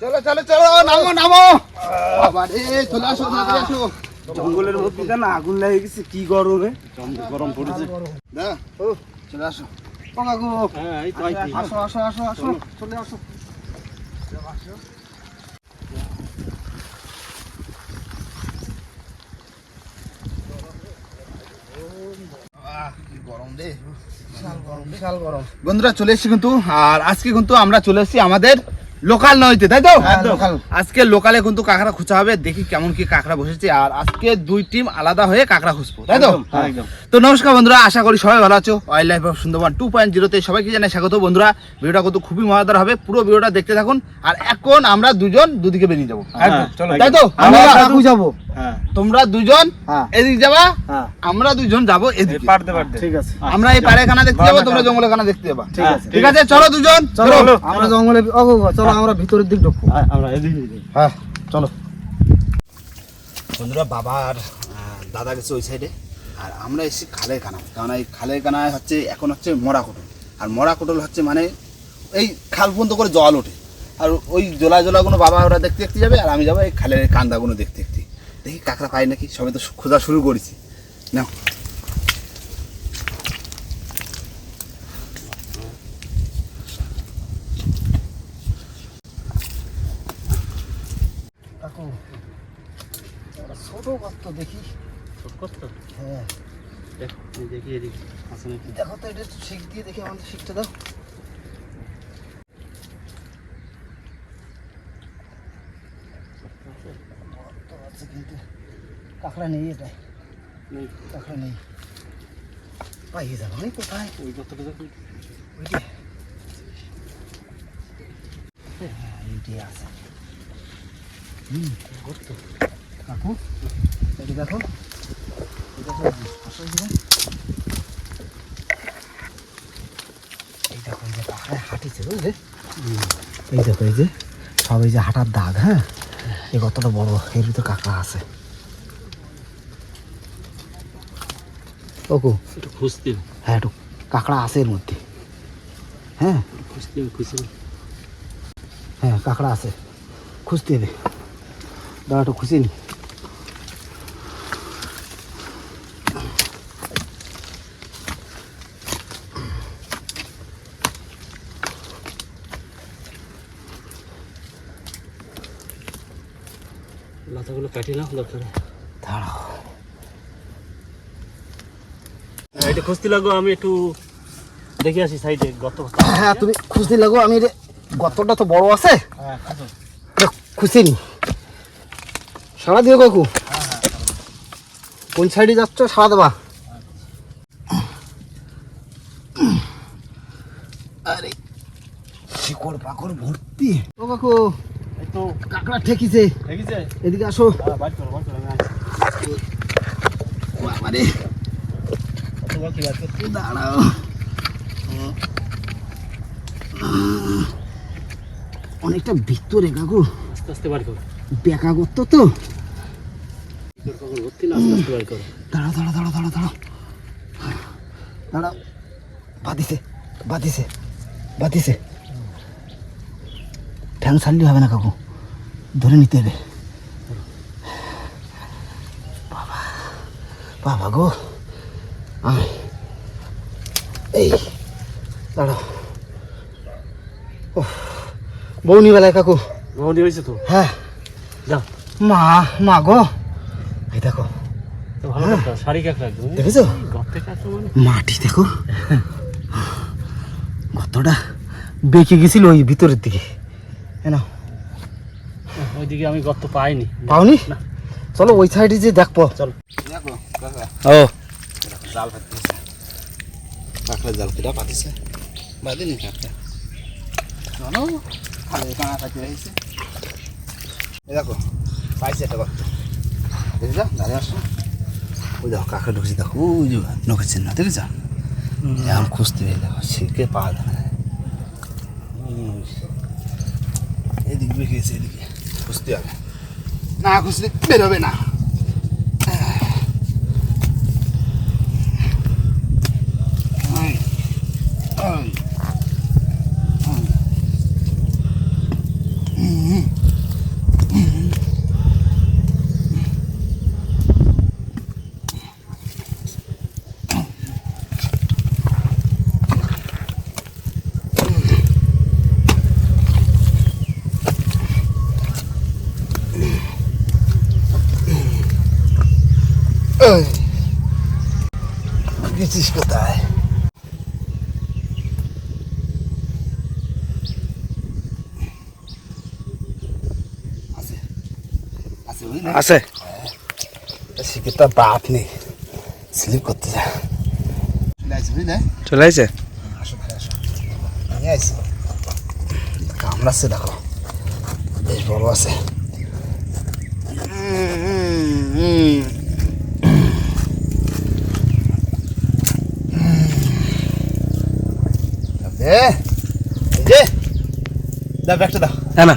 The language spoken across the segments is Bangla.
চলো চলো চলো নামো নামো। বাবা রে চলে আসো তাড়াতাড়ি আসো। জঙ্গলের মধ্যে কেন আগুন লাগে গেছে কি গরমে? গরম পড়েছে। দা ও চলে আসো। ও কাকু হ্যাঁ এই আসো আসো আসো আসো চলে। আসো। গরম রে গরম গরম। বন্ধুরা চলে এসেছি কিন্তু আর আজকে কিন্তু আমরা চলে এসেছি আমাদের লোকাল নয়তে তাই তো? হ্যাঁ, আজকে লোকালে কিন্তু কাঁকড়া খুঁজা হবে দেখি কেমন কি কাঁকড়া বসেছে। আর আজকে দুই টিম আলাদা হয়ে কাঁকড়া খুঁজবো তাই তো? হ্যাঁ। তো নমস্কার বন্ধুরা আশা করি সবাই ভালো আছো। Wildlife of Sundarban two point জিরোতে সবাইকে জানাই স্বাগত বন্ধুরা। ভিডিওটা কিন্তু খুবই মজাদার হবে পুরো ভিডিওটা দেখতে থাকুন। আর এখন আমরা দুজন দুদিকে বেরিয়ে যাব। চলো। তাই তো? আমরা যাব হ্যাঁ তোমরা দুজন হ্যাঁ। এদিক যাবা হ্যাঁ। আমরা দুজন যাব এদিকে। পারতে পারতে ঠিক আছে। আমরা এই পাড়ে খানা দেখতে যাব তোমরা জঙ্গলে খানা দেখতে যাবা। ঠিক আছে। ঠিক আছে চলো দুজন। চলো। আমরা জঙ্গলে চলো আমরা ভিতরের দিক ঢুকবো। আমরা এদিকে হ্যাঁ চলো। বন্ধুরা বাবার দাদা গেছে ওই সাইডে আর আমরা এসেছি খালের কানা কারণ এই খালের কানায় হচ্ছে এখন হচ্ছে মরা কোটল আর মরা কোটল হচ্ছে মানে এই খাল পর্যন্ত করে জল ওঠে। আর ওই জোলা জোলাগুলো বাবা ওরা দেখতে দেখতে যাবে আর আমি যাব এই খালের কান্দাগুলো দেখতে দেখতে। দেখি কাঁকড়া পাই নাকি? সবে তো খোঁজা শুরু করেছি। নাও। কাকু ছোট গর্ত দেখি। হ্যাঁ। দেখি নাকি। দেখো তো এটা শিখ দিয়ে দেখি আমাদের শিখতে দাও। আছে কিন্তু কাঁকড়া নেই নেই। কাঁকড়া নেই। পাইয়ে যাব। আমি কোথায়? ওই কতটা দেখুন হ্যাঁ এইটি আছে। হুম কাকু এটা দেখো। এটা। এই এই যে পাহাড়ে হাঁটিছে বুঝলে? এই দেখো এই যে সব এই যে হাঁটার দাগ হ্যাঁ? এই কতটা বড় এর ভিতরে কাঁকড়া আছে। ওকু একটু খুঁজতে। হ্যাঁ একটু কাঁকড়া আছে এর মধ্যে। হ্যাঁ? খুঁজতে খুঁজতে হ্যাঁ কাঁকড়া আছে। খুঁজতে হবে। দাঁড়া একটু খুঁজে নি। লাতাগুলো কাটি না দরকার দাঁড়াও। এটা খুঁজতে লাগো আমি একটু দেখে আসি সাইডে গত হ্যাঁ তুমি খুঁজতে লাগো আমি গতটা তো বড় আছে। হ্যাঁ খুঁজে। নি সারা দিও কাকু। কোন সাইডে যাচ্ছ সারা দেবা। আরে শিকড় পাকড় ভর্তি। ও কাকু। কাঁকড়া ঠেকিছে। এদিকে আসো। বাবারে। দাঁড়াও। অনেকটা ভিতরে কাকু। বেকা করতো তো। দাঁড়াও দাঁড়াও দাঁড়াও দাঁড়াও দাঁড়াও। দাঁড়াও। বাদিছে বাদিছে বাদিছে ঠ্যাং ছাড়লে হবে না কাকু। ধরে নিতে হবে। বাবা বাবা গো। এই দাঁড়াও। বৌনি বেলায় কাকু। ভ্রমণী হয়েছে তো? হ্যাঁ। যাও মা মা গো। এই দেখো। একদম। দেখেছ? মানে। মাটি দেখো। কতটা বেঁকে গেছিল ওই ভিতরের দিকে। ওইদিকে আমি গর্ত পাইনি। পাওনি? না। চলো ওই সাইডে যে দেখব। চল। দেখো ও। জাল পাতিছে কাঁকড়া জাল কেটা পাতিছে বাদিনি কাঁকড়া। চলো। খালে কাঁকড়া পাতি রয়েছে। দেখো পাইছে একটা গর্ত। দেখেছ? দাঁড়িয়ে আসো ওই দেখো কাঁকড়া ঢুকছে দেখো। ওই যে ঢুকেছেন না দেখেছ? এখন খুঁজতে হবে দেখো শিখে পাওয়া যায় না এদিকে। খুঁজতে হবে। না খুঁজলে বেরোবে না। আছে। বাপ নেই। স্লিপ করতে যা। চলে আসি বুঝলে? চলে আসে আসো ভাই আসো। আমি আইছি। কামড়াচ্ছে দেখো। বেশ বড় আছে। এই ব্যাগটা দাও। হ্যাঁ না।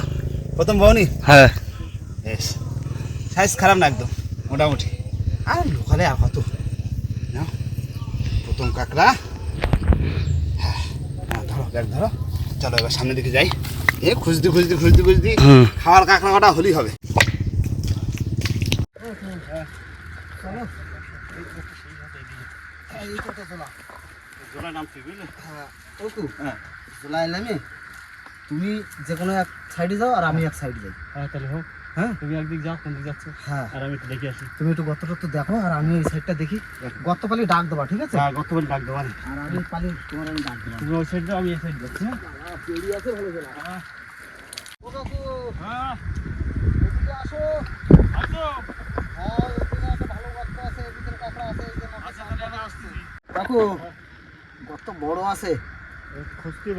প্রথম বউনি হ্যাঁ। সাইজ খারাপ না একদম মোটামুটি। আর লোকালে আর কত নাও প্রথম কাঁকড়া। হ্যাঁ হ্যাঁ, ধরো ব্যাগ ধরো। চলো এবার সামনের দিকে যাই। এ খুঁজতে খুঁজতে খুঁজতে খুঁজতে খাওয়ার কাঁকড়া কটা হলেই হবে। হ্যাঁ জুলাই নামে তুমি যে কোনো এক সাইডে যাও আর আমি এক সাইডে যাই। হ্যাঁ তাহলে হোক। হ্যাঁ? তুমি একদিক যাও কোন দিক যাচ্ছে? হ্যাঁ। আর আমি একটু দেখে আসি। তুমি একটু দেখো আর আমি ওই সাইডটা দেখি। পালি ডাক দেবা ঠিক আছে? যা গত বলে ডাক আর আমি পালি তোমার আমি ডাক দেবো। তুমি ওই সাইড আমি এই সাইড যাচ্ছি হ্যাঁ? পেড়ি আছে ভালো করে। ও কাকু। হ্যাঁ। এদিকে আসো। আসো। হ্যাঁ এখানে একটা ভালো গর্ত আছে এর ভিতরে কাঁকড়া আছে এই যে আচ্ছা তাহলে আমি আসতেছি কাকু গর্ত বড় আছে। খুঁজতে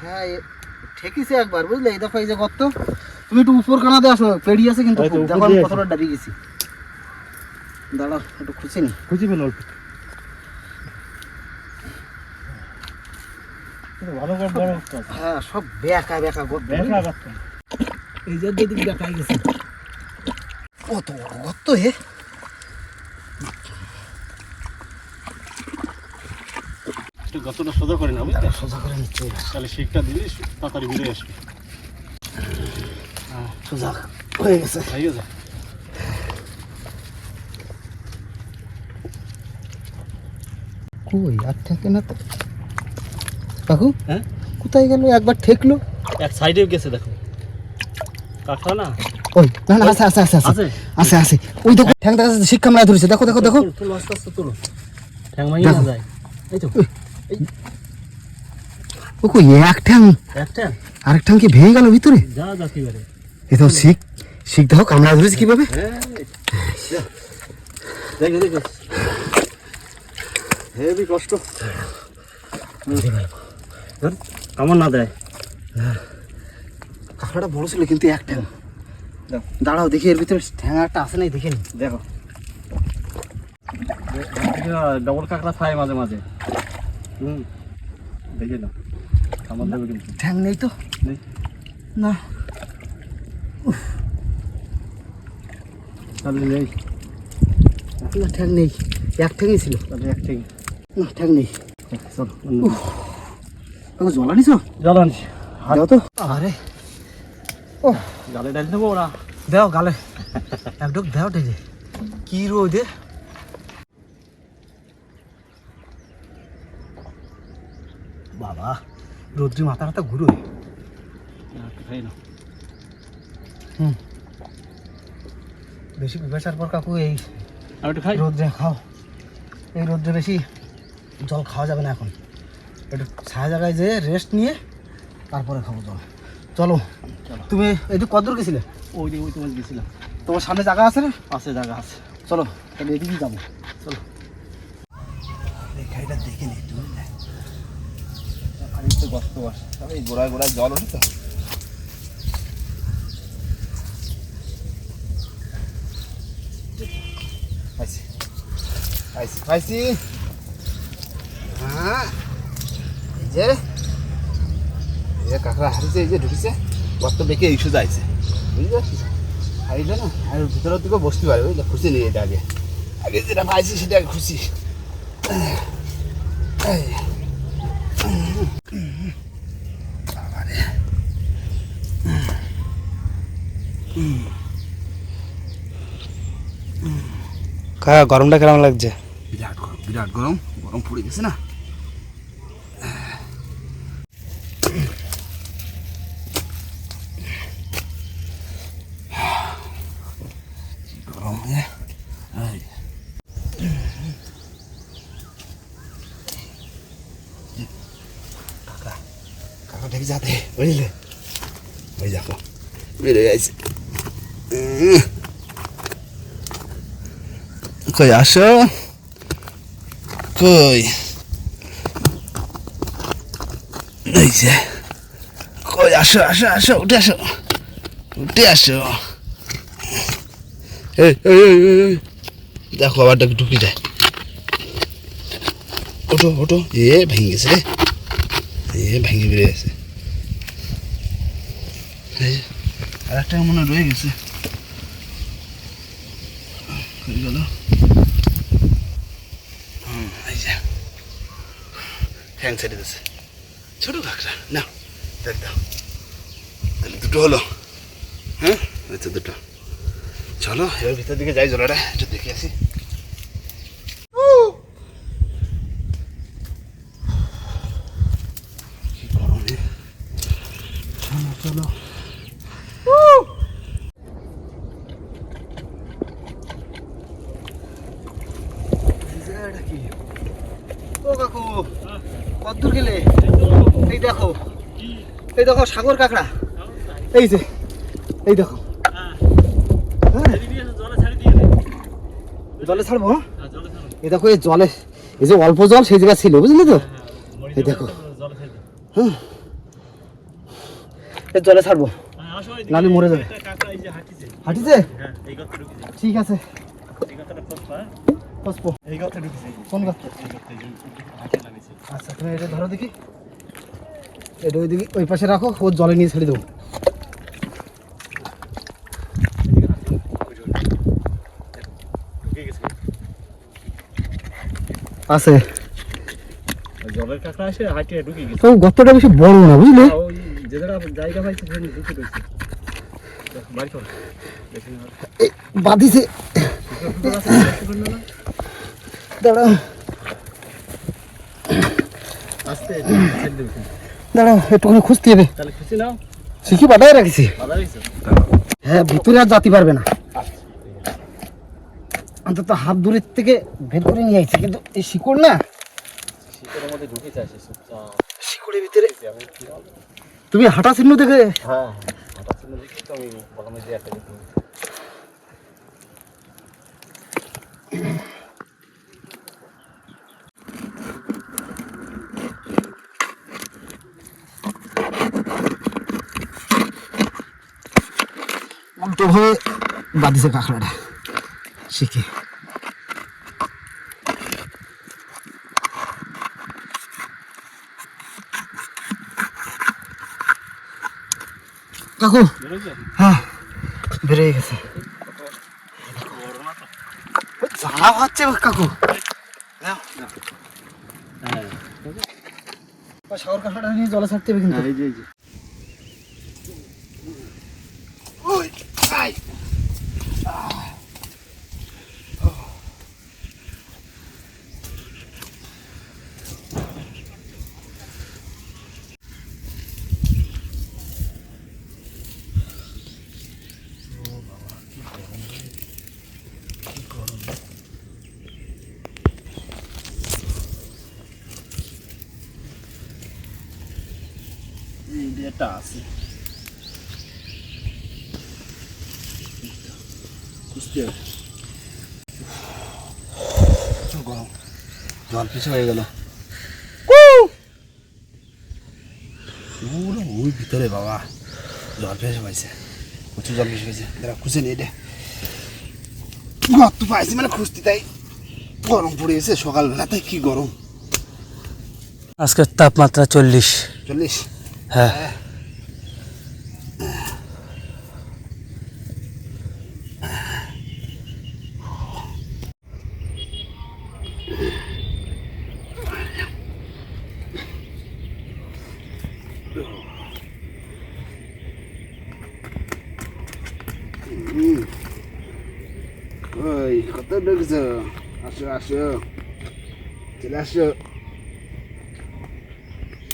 হ্যাঁ ঠেকিছে একবার বুঝলে? এই দেখো এই যে গর্ত। তুমি একটু উপর কানাতে আসো পেড়ি আছে কিন্তু দেখো আমি কতটা ডাবিয়ে গেছি। দাঁড়াও একটু খুঁজে নি। খুঁজে পেল অল্প। ভালো করে বড় করতে হ্যাঁ সব বেকা বেকা গর্ত। এই যে দিক দেখাই গেছে। কত বড় গর্ত হে গতটা সোজা করে না বুঝলে? সোজা করে নিচ্ছে। তাহলে শিকটা দিলে তাড়াতাড়ি বেরিয়ে আসবে। সোজা হয়ে গেছে। কই আর ঠেকে না তো। কাকু হ্যাঁ? কোথায় গেল? একবার ঠেকলো। এক সাইডে গেছে দেখো। কাঠা না? ওই না না আছে আছে আছে আছে। আছে? আছে ওই দেখো ঠ্যাং দেখা যাচ্ছে শিক্ষা মেলা ধরেছে। দেখো দেখো দেখো। তুলো, আস্তে আস্তে তুলো। ঠ্যাং ভাঙিয়ে না যায়। এই তো। ও কই এক ঠ্যাং? একটা আরেক ঠ্যাং কি ভেঙে গেল ভিতরে? যা যা কি বারে এ তো শিখ শিখ দেখো কামড়া ধরেছে কীভাবে? হেভি কষ্ট। আমার না দেয়। কাঁকড়াটা বড় ছিল কিন্তু এক ঠ্যাং। দাঁড়াও দেখি এর ভিতরে ঠ্যাং একটা আছে নাই দেখে নি। দেখো। ডবল কাঁকড়া খায় মাঝে মাঝে। হুম। দেখে না আমার ঠ্যাং নেই তো। না। তাহলে নেই। না ঠ্যাং নেই। এক ঠ্যাংই ছিল। তাহলে এক ঠিক না ঠ্যাং নেই। চল জল আনিস? জল আনছি দাও তো। আরে। ও জালে ডাল ওরা। দেও গালে। একটু দেও ঠেকে। কি রোদে বাবা রোদ্রি মাথা মাথা ঘুরোয়। না। বেশি পিপাসার পর কাকু এই আর একটু খাই। রোদ্রে খাও। এই রোদ্রে বেশি জল খাওয়া যাবে না এখন। একটু ছায়া জায়গায় যেয়ে রেস্ট নিয়ে তারপরে খাব জল। চলো। তুমি একটু কদ্দূর গেছিলে? ওই ওই তোমার গেছিলাম। তোমার সামনে জায়গা আছে না? আছে জায়গা আছে। চলো তাহলে এদিকেই যাব। চলো। এই খাইটা দেখে নি একটু বুঝলে? পানির তো তবে এই গোড়ায় গোড়ায় জল ওঠে তো। পাইছি। পাইছি পাইছি। হ্যাঁ এই যে এই যে এই যে ঢুকেছে গর্ত বেঁকে এই সোজা আইছে। পারছিস হারিলে না, আর ভিতরের দিকে বসতে পারে, বুঝলে? খুশি নিয়ে এটা আগে। আগে যেটা পাইছি সেটা খুশি। কাকা গরমটা কেমন লাগছে বিরাট গরম বিরাট গরম গরম পড়ে গেছে না কাকা কাকা দেখি যাতে বুঝলে কই আসো? কই? এই যে, কই আসো আসো আসো, উঠে আসো উঠে আসো। দেখো আবার ডাক ঢুকি যায়। ওটো ওটো এ, ভেঙে গেছে রে। এ, ভেঙে বেরিয়ে গেছে। আর একটা মনে রয়ে গেছে। কই গেল হুম, এই যে হ্যাং ছেড়ে দিয়েছে ছোট কাঁকড়া না দেখ দাও। দুটো হলো। হ্যাঁ আচ্ছা দুটো। চলো, এবার ভিতর দিকে যাই জলাটা, একটু দেখে আসি কি গরমে চলো চলো ও কাকু কদ্দূর গেলে এই দেখো দেখো কাঁকড়া? এই যে এই দেখো। হ্যাঁ, জলে ছাড়বো হ্যাঁ? এই দেখো এই জলে এই যে অল্প জল সেই জায়গা ছিল বুঝলি তো? এই দেখো। হ্যাঁ। জলে ছাড়বো। নালে মরে যাবে। হাঁটিছে? ঠিক আছে। কোন গাছ? আচ্ছা তুমি এটা ধরো দেখি। এটা ওই দিকে ওই পাশে রাখো ও জলে নিয়ে ছেড়ে দেবো। আছে। তো গর্তটা বেশি বড় না বুঝলি? ওই যে জায়গা জায়গা পাইছে সেখানে ঢুকে রয়েছে দেখ, বাড়ি কর দেখি না। এই, বাঁধিছে। পারল আস্তে দাঁড়াও একটুখানি খুঁজতে হবে। শিখি রাখছি। হ্যাঁ ভিতরে আর জাতি পারবে না। অন্তত হাত দূরের থেকে বের করে নিয়ে আইছি কিন্তু এই শিকড় না। শিকড়ের ভিতরে? তুমি হাঁটা চিহ্ন দেখে? হ্যাঁ দেখি তো আমি বললাম যে একটা দেখি উল্টো ভাবে বাঁধিছে কাঁকড়াটা। শিখে। কাকু হ্যাঁ বেরিয়ে গেছে। জ্বালা হচ্ছে কাকু। হ্যাঁ। সাগর কাঁকড়াটা নিয়ে জলে ছাড়তে হবে কিন্তু। এটা আছে। গরম জল পিছু হয়ে গেল। পুরো ওই ভিতরে বাবা জল ভেসে পাইছে প্রচুর জল ভেসে পাইছে দাঁড়া খুঁজে নিয়ে গর্ত পাইছি মানে খুঁজতে তাই। গরম পড়ে গেছে সকালবেলাতে কি গরম? আজকের তাপমাত্রা চল্লিশ। চল্লিশ? হ্যাঁ। ওই কত ঢুকছো আসো আসো। চলে আসো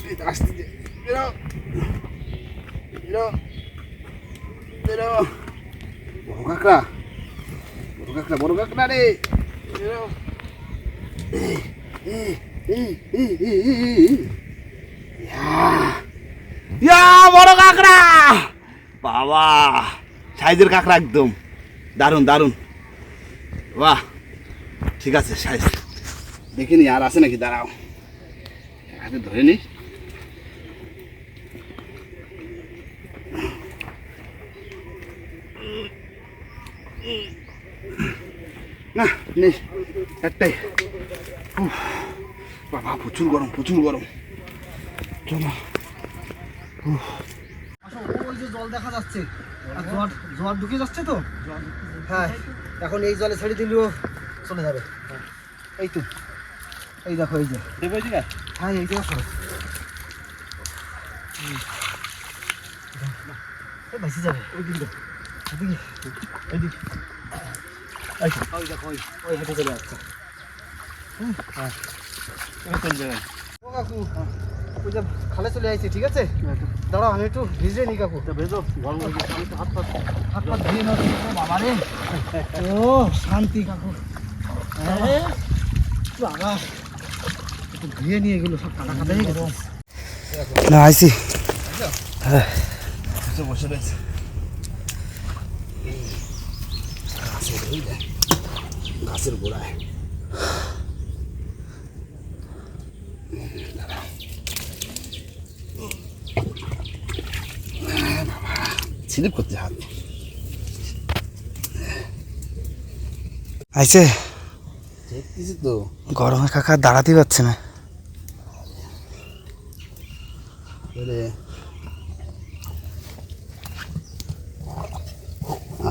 এই তো আসতে দে। বেরো বেরো বেরো বড় কাঁকড়া বড় কাঁকড়া বড় কাঁকড়া রে বড় কাঁকড়া। বাবা, সাইজের কাঁকড়া একদম। দারুণ দারুণ বাহ, ঠিক আছে, সাইজ। দেখিনি, আর আছে নাকি? দাঁড়াও। হাতে ধরে নি না নেই একটাই। উফ, বাবা প্রচুর গরম প্রচুর গরম। চলো। ওই যে জল দেখা যাচ্ছে। আর জল ঢুকে যাচ্ছে তো? হ্যাঁ এখন এই জলে ছেড়ে দিলেও চলে যাবে। এই তো। এই দেখো এই যে। হ্যাঁ এই দেখো এই বেশি যাবে ওই দিকে ওদিকে ওইদিকে এই তো, ওই দেখো ওই ওই হেঁটে চলে যাচ্ছে হ্যাঁ ও কাকু ওই যে খালে চলে আসছে ঠিক আছে? দাঁড়াও আমি একটু ভিজে নি কাকু। ভেজো গরম হাত পা হাত পা ধুয়ে নাও বাবা রে। ও শান্তি কাকু। বাবা একটু ধুয়ে নিয়ে গেলো সব কাটা কাটা না আইসি বসে বসে রয়েছে। গাছের গোড়ায়। স্লিপ করছে হাত আইসে তো। গরমে কাকা দাঁড়াতেই পারছে না।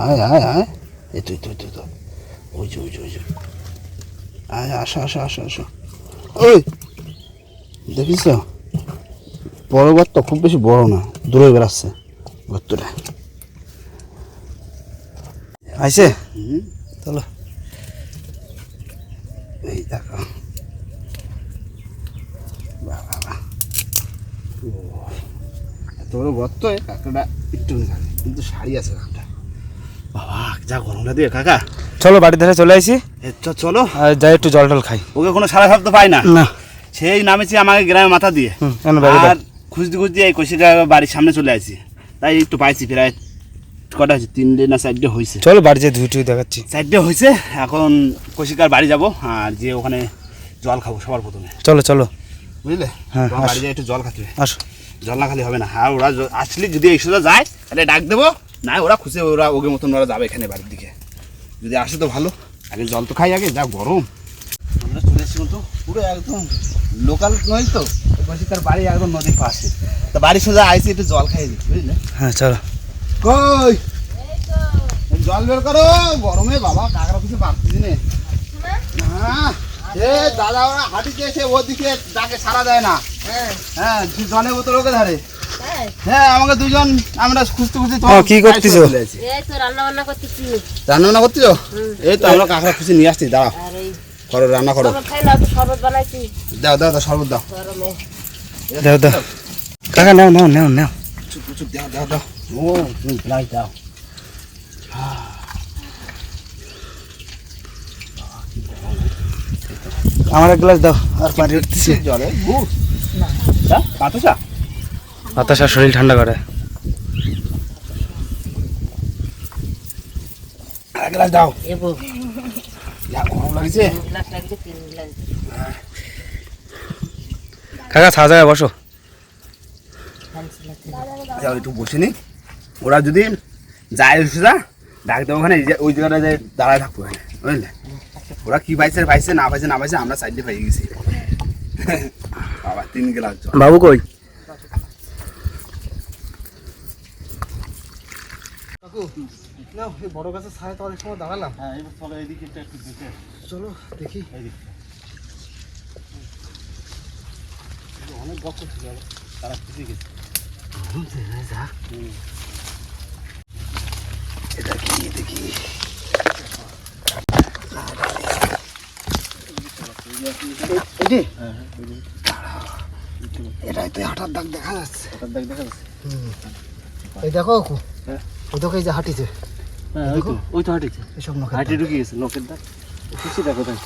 আয় আয় আয়। এই তো এই তো এই তো, তো। ওই যে ওই যে ওই যে। আয় আসো আসো আসো আসো। ওই দেখিস বড় গর্ত খুব বেশি বড় না দূরে বেড়াচ্ছে গর্তটা আইসে হুম। চলো এই দেখো। বাহ এত বড় গর্ত এ কাঁকড়াটা একটু কিন্তু শাড়ি আছে কাঁকড়া বাবা যা গরমটা দিয়ে কাকা। চলো বাড়ি ধারে চলে আইসি। এ চলো। যাই একটু জল টল খাই। ওকে কোনো সারা শব্দ পাই না। না। সেই নামেছি আমাকে গ্রামে মাথা দিয়ে। আর খুঁজতে খুঁজতে এই কষিকা বাড়ির সামনে চলে আসি তাই একটু পাইছি প্রায় কটা হয়েছে? তিনটে না চারটে হয়েছে চলো বাড়ি যেয়ে ধুই টুই দেখাচ্ছি। চারটে হয়েছে এখন কষিকার বাড়ি যাব আর যে ওখানে জল খাব সবার প্রথমে। চলো চলো। বুঝলে? হ্যাঁ, বাড়ি আসো। যায় একটু জল খাতে। আসো। জল না খালি হবে না। আর ওরা য- আসলে যদি এই সোজা যায় তাহলে ডাক দেবো। না ওরা খুশি ওরা ওকে মতন ওরা যাবে এখানে বাড়ির দিকে। যদি আসে তো ভালো। আগে জল তো খাই আগে যা গরম। আমরা চলে এসেছি তো পুরো একদম লোকাল নয় তো। বলছি তার বাড়ি একদম নদীর পাশে। তা বাড়ি সোজা আইসি একটু জল খাই দিই বুঝলে? হ্যাঁ চলো। কই? জল বের করো গরমে বাবা কাকড়া কিছু পারতেছি নে। এ দাদা ওরা হাঁটিতে এসে ওদিকে ডাকে সারা দেয় না। হ্যাঁ। তুই জলে বোতল ওকে ধারে। হ্যাঁ আমাকে দুজন আমরা খুঁজতে খুঁজতে ও, কি করতেছো? এই তো রান্না বান্না করতেছি। রান্না বান্না করতেছো এই তো আমরা কাঁকড়া নিয়ে আসছি দাঁড়াও। করো রান্না করো। শরবত বানাইছি। দাও দাও দাও শরবত দাও। দাও দাও। কাকা নাও নাও নাও নাও। চুপ চুপ দাও দাও দাও। ও তুমি প্লাই দাও। আমার এক গ্লাস দাও আর পানি উঠতেছি। জলে না বাতাসা বাতাসা শরীর ঠান্ডা করে। গ্লাস দাও। কাকা ছাড়া জায়গায় বসো। যাও একটু বসে নি। ওরা যদি যায় সোজা ডাক দেবো ওখানে ওই জায়গাটা যে দাঁড়ায় থাকব ওখানে বুঝলে? ওরা কি পাইছে পাইছে না পাইছে না পাইছে আমরা সাইডে পাই গেছি। বাবা তিন গ্লাস বাবু কই? কাকু না এই বড় গাছের ছায়া তো অনেক সময় দাঁড়ালাম। হ্যাঁ এবার চলো এদিকে একটু দেখে চলো দেখি। অনেক গল্প ছিল তারা খুঁজে গেছে। এটা কি দেখি এটি এটাই তো হাঁটার দাগ দেখা যাচ্ছে। ওটার দেখ দেখা যাচ্ছে। এই দেখো হ্যাঁ। এই যে হাঁটিছে। হ্যাঁ ওই তো হাঁটিছে। এসব নখে হাঁটি ঢুকে গেছে লোকের দাগ। খুশি দেখো তাই।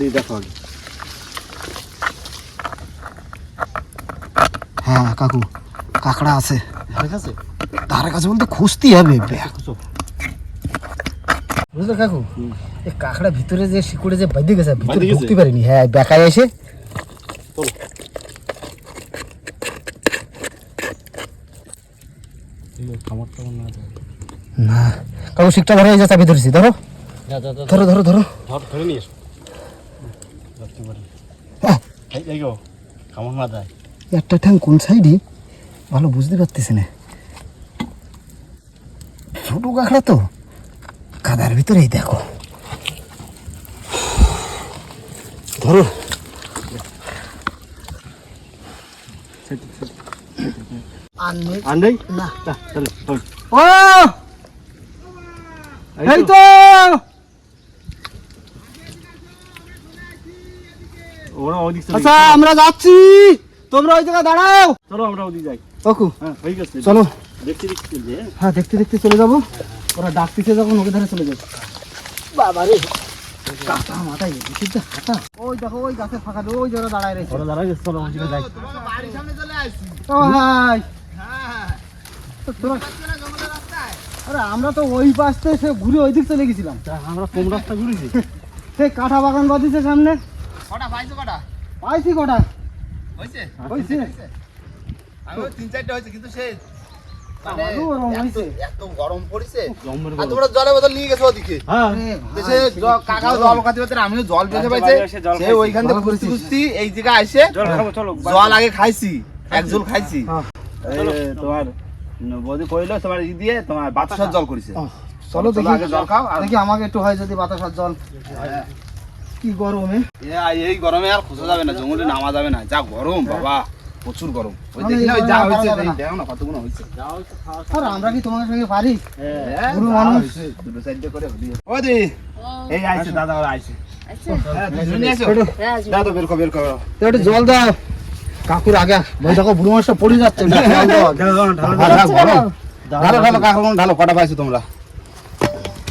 দিয়ে দেখো আগে। হ্যাঁ কাকু কাঁকড়া আছে। ঠিক আছে তার কাছে বলতে খুঁজতেই হবে বুঝলে কাকু? এই কাঁকড়া ভিতরে যে শিকড়ে যে বাইদে গেছে ভিতরে ঢুকতে পারিনি। হ্যাঁ বেকায় এসে খামার টামার না যায় না কাকু শিকটা ধরে এই যে চাবি ধরেছি ধরো। ধরো ধরো। ধরো ধরে। নিয়ে একটা ঠ্যাং কোন সাইডে? ভালো বুঝতে পারতেছি না। ছোট কাঁকড়া তো। কাদার ভিতরেই দেখো। ধরো। আনবে আনলেই না চলো। ও! এই তো। ওরা আচ্ছা আমরা যাচ্ছি। তোমরা ওই জায়গায় দাঁড়াও। চলো আমরা ওদিক যাই। কাকু হ্যাঁ হয়ে গেছে। চলো। চলছে হ্যাঁ? হ্যাঁ দেখতে দেখতে চলে যাব। ওরা ডাকতেছে যখন ওকে ধারে চলে যাব। বাবা রে। কাটা মাথায় হাঁটা ওই দেখো ওই গাছের ফাঁকা ওই যারা দাঁড়ায় রয়েছে। ওরা দাঁড়া গেছে চলো ওদিকে যাই। ও ভাই তো তোরা আরে আমরা তো ওই পাশ থেকে সে ঘুরে ওই দিক চলে গেছিলাম। আমরা কোন রাস্তা ঘুরেছি? সেই কাঁঠা বাগান বাঁধিছে সামনে। কটা? পাইছো কটা? পাইছি কটা। হয়েছে হয়েছে আমি তিন চারটে হয়েছে কিন্তু সে মানে হ্যাঁ। আমিও জল পেতে আচ্ছা, পাইছে। সে। ওইখান থেকে করেছিস। খুঁজতে এই জায়গায় এসে জল খাব চলো। জল আগে খাইছি এক জল খাইছি। হ্যাঁ। তোমার বৌদি কইলো তোমার ই দিয়ে তোমার বাতাসার জল করেছে। চলো দেখি। আগে জল খাও আর দেখি আমাকে একটু হয় যদি বাতাসার জল। কি গরমে এই গরমে আর খোঁজা যাবে না জঙ্গলে নামা যাবে না। যা গরম বাবা প্রচুর গরম। ওই দেখি না ওই যা হয়েছে। দেখো না কতগুলো হয়েছে। আর আমরা কি তোমার সঙ্গে পারি? হ্যাঁ, বুড়ো মানুষ। দুটো সাইডে করে দিয়ে ও দি এই আইছে দাদা ওরা আইছে। আচ্ছা হ্যাঁ হ্যাঁ দাও বের কর বের কর। একটু জল দাও। কাকুর আগে দেখো বুড়ো মানুষটা পড়ে যাচ্ছে। দাও। হ্যাঁ, হ্যাঁ, ঢালো ঢালো কাকা কোন ঢালো কটা পাইছো তোমরা?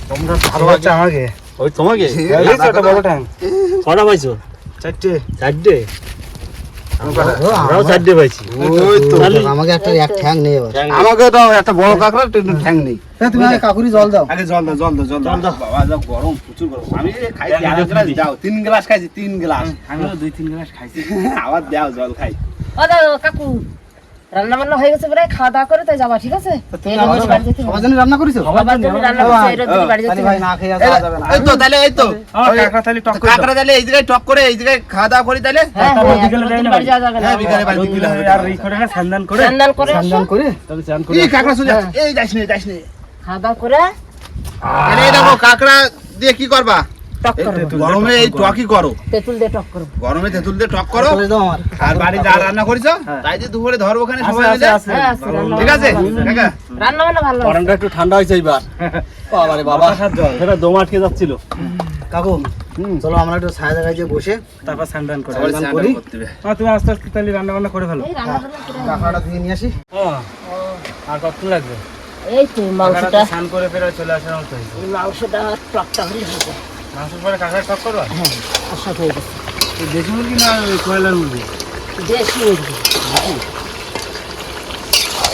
তোমরা ভালো আছে আমাকে? ওই তোমাকে? একটা বড় ট্যাঙ্ক কটা পাইছো? চারটে। চারটে? ও, আমরাও চারটে পাইছি। ওই তো। তাহলে আমাকে একটা বড় কাকড়া ঠ্যাং নেই। তুমি কাকুরি জল দাও। আগে জল দাও জল দাও জল দাও। বাবা যা গরম প্রচুর গরম। আমি। দাও। তিন গ্লাস খাইছি তিন গ্লাস। আমিও দুই তিন গ্লাস খাইছি। আবার দাও জল খাই। ও দাদা কাকু রান্না বান্না হয়ে গেছে প্রায় খাওয়া দাওয়া করে তাই যাবা ঠিক আছে? এই রোদ্দুরে বাড়ি যেতে হবে। সবার জন্য রান্না করেছ? সবার জন্য রান্না করছে এই রোদ্দুরে বাড়ি যেতে ভাই না খেয়ে যাওয়া যাবে না। এই তো তাহলে এই তো। কাকড়া তাহলে টক করে কাকড়া তাহলে এই জায়গায় টক করে এই জায়গায় খাওয়া দাওয়া করি তাহলে? হ্যাঁ তারপর হ্যাঁ বিকেলে যাই না বাড়ি যাওয়া যাবে না। হ্যাঁ বাড়ি দিলে হবে আর এই করে না করে। রান্না করে স্নান করে? তাহলে স্নান করে এই কাকড়া সোজা এই যাইস নে যাইস নে। খাওয়া দাওয়া করে। তাহলে দেখো কাকড়া দিয়ে কি করবা? টক এই গরমে এই টকই করো? তেঁতুল দিয়ে টক করব গরমে তেঁতুল দিয়ে টক করো? আর বাড়ি যা রান্না করেছ তাই দিয়ে দুপুরে ধরবো ওখানে সবাই মিলে। আছে হ্যাঁ আছে ঠিক আছে? রান্না বান্না ভালো গরমটা একটু ঠান্ডা হয়েছে এবার বাবারে বাবা সেটা দম আটকে যাচ্ছিল। কাকু চলো আমরা একটু ছায়া জায়গায় যে বসে তারপর স্নান টান করে স্নান করি? হ্যাঁ তুমি আস্তে আস্তে তাহলে রান্না বান্না করে ফেলো। কাঁকড়াটা ধুয়ে নিয়ে আসি। হ্যাঁ। আর কতক্ষণ লাগবে? এই তো মাংসটা। স্নান করে ফেরে চলে আসার মতো মাংসটা টকটা হলে হবে মাংসের পরে কাঁকড়া টক করবা? হ্যাঁ সব হয়ে গেছে। দেশি মুরগি না কয়লার মুরগি? দেশি মুরগি।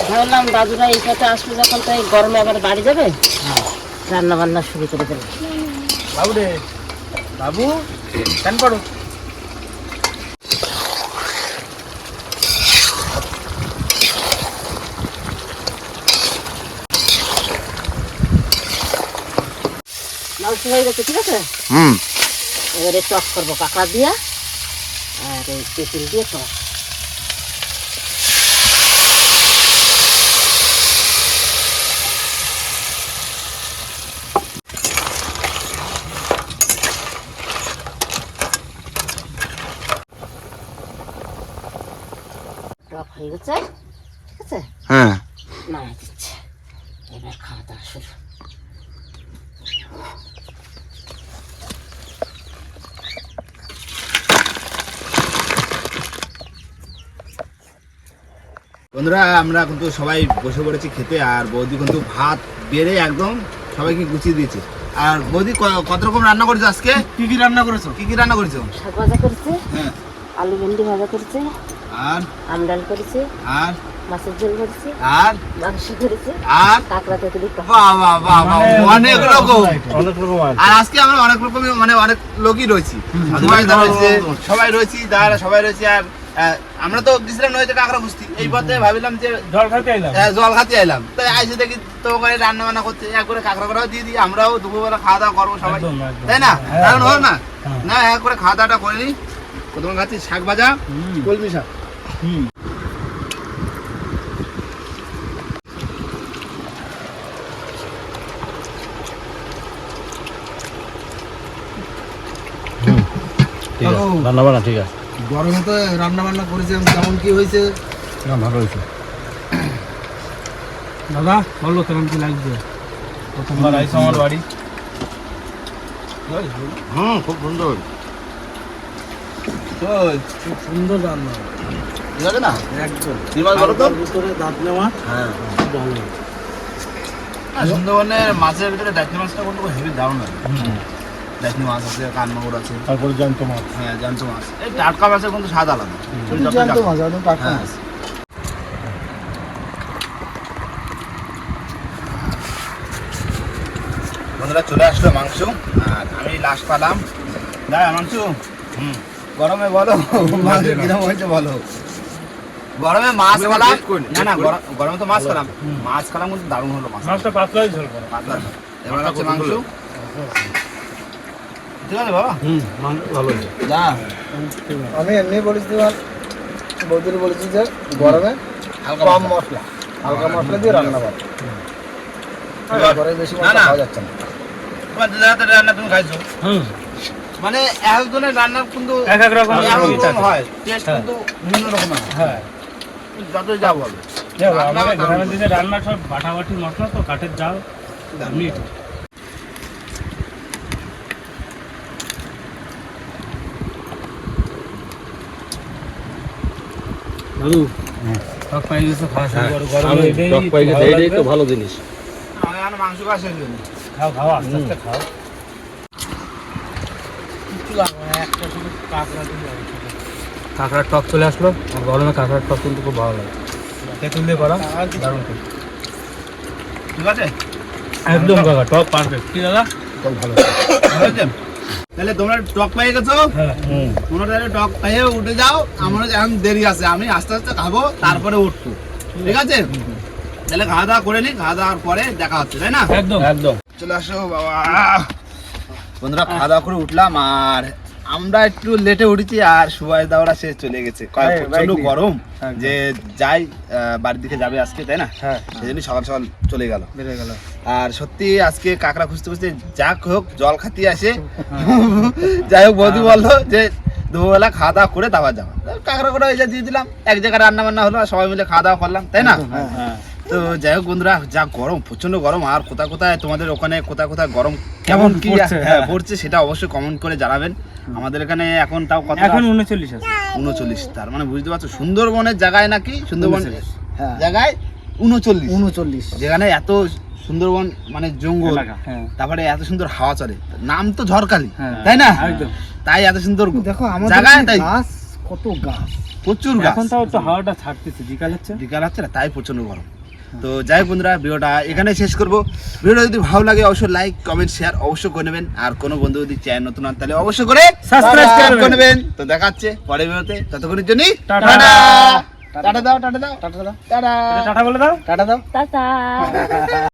ধরলাম দাদুরা এই সাথে আসবে যখন তো এই গরমে আবার বাড়ি যাবে? রান্না বান্না শুরু করে দেবে। বাবু রে বাবু কেন করো মাংস হয়ে গেছে ঠিক আছে? হুম। এবারে টক করব কাঁকড়া দিয়া আর এই তেঁতুল দিয়ে টক। টক হয়ে গেছে ঠিক আছে? হ্যাঁ। নামাই দিচ্ছে। এবার খাওয়া দাওয়া শুরু। বন্ধুরা আমরা কিন্তু সবাই বসে পড়েছি খেতে আর বৌদি কিন্তু ভাত বেড়ে একদম সবাইকে গুছিয়ে দিয়েছে। আর বৌদি ক- কত রকম রান্না করেছ আজকে? কি কি রান্না করেছ? কি কি রান্না করেছ? শাক ভাজা করেছে হ্যাঁ। আলু ভেন্ডি ভাজা করেছে আর? আমডাল করেছে আর? মাছের ঝোল করেছি আর? মাংস করেছি আর? কাঁকড়া তেঁতুলি বাহ বাহ বাহ বাহ অনেক রকম। অনেক রকম আর আজকে আমরা অনেক রকমই মানে অনেক লোকই রয়েছি। সবাই রয়েছে সবাই রয়েছি দাদা সবাই রয়েছে আর আমরা তো গেছিলাম নয়তো কাঁকড়া খুঁজছি এই পথে ভাবিলাম যে জল খাইতে এলাম আহ, জল খাতে এলাম তো আইসে দেখি তো ওখানে রান্না বান্না করতে এক করে কাঁকড়া করাও দিয়ে দিই আমরাও দুপুরবেলা খাওয়া দাওয়া করব সবাই। তাই না? হ্যাঁ, কারণ হলো না? হ্যাঁ। না এক করে খাওয়া দাওয়াটা করে নিই। প্রথমে খাচ্ছি শাক ভাজা কলমি শাক। হুম। ঠিক আছে। বান্না ঠিক আছে। গরমে তো রান্না বান্না করেছিলাম কেমন কি হয়েছে? না ভালো হয়েছে। দাদা বলো কেমন কি লাগছে? প্রথমবার আইসো আমার বাড়ি। হুম খুব সুন্দর। খুব সুন্দর রান্না। আছে না? একদম। ভিতরে দাঁত নেওয়া হ্যাঁ। সুন্দরবনের মাছের ভিতরে ডাকনি মাছটা কিন্তু হেভি দারুণ লাগে। ডাকনি মাছ আছে কানমাগুর আছে। তারপরে জ্যান্ত মাছ। হ্যাঁ জ্যান্ত মাছ। এই টাটকা মাছের কিন্তু স্বাদ আলাদা। হ্যাঁ। বন্ধুরা চলে আসলো মাংস। আর আমি লাস্ট পালাম। না মাংস। হুম। গরমে বলো মাংস কীরকম হয়েছে বলো। গরমে মাছ খেলাম। না না গরম- গরমে তো মাছ খেলাম। মাছ খেলাম কিন্তু দারুণ হলো মাছ মাছটা পাতলাই ঝোল করো। পাতলা। এবার হচ্ছে মাংস। ঠিক আছে বাবা। হুম ভালো হয়েছে। আমি এমনি বলেছিলাম বৌদির বলেছি যে গরমে হালকা কম মশলা। হালকা মশলা দিয়ে রান্না কর। ঘরে বেশি না, মশলা খাওয়া যাচ্ছে না। তোমার রান্না তুমি খাইছো? হুম। মানে একজনের রান্নার কিন্তু এক এক রকম। হয়। টেস্ট হ্যাঁ। কিন্তু বিভিন্ন রকম হয়। হ্যাঁ। যতই যা বলো। দেখো, রান্না আমাদের গ্রামের দিকে রান্না সব বাটাবাটি মশলা তো কাঠের জাল মিট। দাদু টক পাই গেছে খাওয়া শুরু করো গরমে এটাই টক পাই গেছে ভালো তো ভালো জিনিস। আমি এখন মাংস খাওয়া খাও খাও আস্তে আস্তে খাও। কাঁকড়ার টক চলে আসলো। আর গরমে কাঁকড়ার টক কিন্তু খুব ভালো লাগে। তেঁতুল দিয়ে করা দারুণ। ঠিক আছে? একদম কাকা টক পারফেক্ট। কি দাদা? ভালো হয়েছে? তাহলে তোমরা টক পেয়ে গেছো? হ্যাঁ। তোমরা তাহলে টক পাইয়ে উঠে যাও। আমার এখন দেরি আছে। আমি আস্তে আস্তে খাব তারপরে উঠবো। ঠিক আছে? তাহলে খাওয়া দাওয়া করে নি খাওয়া দাওয়ার পরে দেখা হচ্ছে তাই না? একদম। একদম। চলে আসো বাবা। বন্ধুরা খাওয়া দাওয়া করে উঠলাম আর আমরা একটু লেটে উঠেছি আর সুভাষ দাওরা সে চলে গেছে। হ্যাঁ, প্রচণ্ড গরম যে যাই বাড়ির দিকে যাবে আজকে তাই না? হ্যাঁ। সেই জন্য সকাল সকাল চলে গেল। বেড়ে গেল। আর সত্যি আজকে কাঁকড়া খুঁজতে খুঁজতে যাক হোক জল খাতি আসে। যাই হোক বৌদি বলল যে দুপুরবেলা খাওয়া দাওয়া করে দাবার যাওয়া কাঁকড়া করে দিয়ে দিলাম এক জায়গায় রান্না বান্না হলো সবাই মিলে খাওয়া দাওয়া করলাম তাই না? হ্যাঁ। তো যাই হোক বন্ধুরা যা গরম প্রচণ্ড গরম আর কোথায় কোথায় তোমাদের ওখানে কোথায় কোথায় গরম কেমন কি পড়ছে, হ্যাঁ। পড়ছে সেটা অবশ্যই কমেন্ট করে জানাবেন। আমাদের এখানে এখন তাও কত এখন উনচল্লিশ আছে। উনচল্লিশ তার মানে বুঝতে পারছ সুন্দরবনের জায়গায় নাকি? সুন্দরবন হ্যাঁ জায়গায় উনচল্লিশ। উনচল্লিশ। যেখানে এত সুন্দরবন মানে জঙ্গল হ্যাঁ। তারপরে এত সুন্দর হাওয়া চলে। নাম তো ঝড়কালি হ্যাঁ। তাই না? তাই এত সুন্দর দেখো আমাদের জায়গায় তাই? কত গাছ। প্রচুর গাছ। এখন তাও একটু হাওয়াটা ছাড়তেছে বিকাল হচ্ছে? বিকাল হচ্ছে না তাই প্রচণ্ড গরম। তো যাই হোক বন্ধুরা ভিডিওটা এখানে শেষ করব। ভিডিওটা যদি ভালো লাগে অবশ্যই লাইক কমেন্ট শেয়ার অবশ্যই করে নেবেন। আর কোনো বন্ধু যদি চ্যানেল নতুন হন তাহলে অবশ্যই করে সাবস্ক্রাইব করে নেবেন। তো দেখা দেখাচ্ছে পরের ভিডিওতে। ততক্ষণের জন্য টাটা। টাটা দাও টাটা দাও। টাটা দাও। টাটা। টাটা বলে দাও। টাটা দাও। টাটা।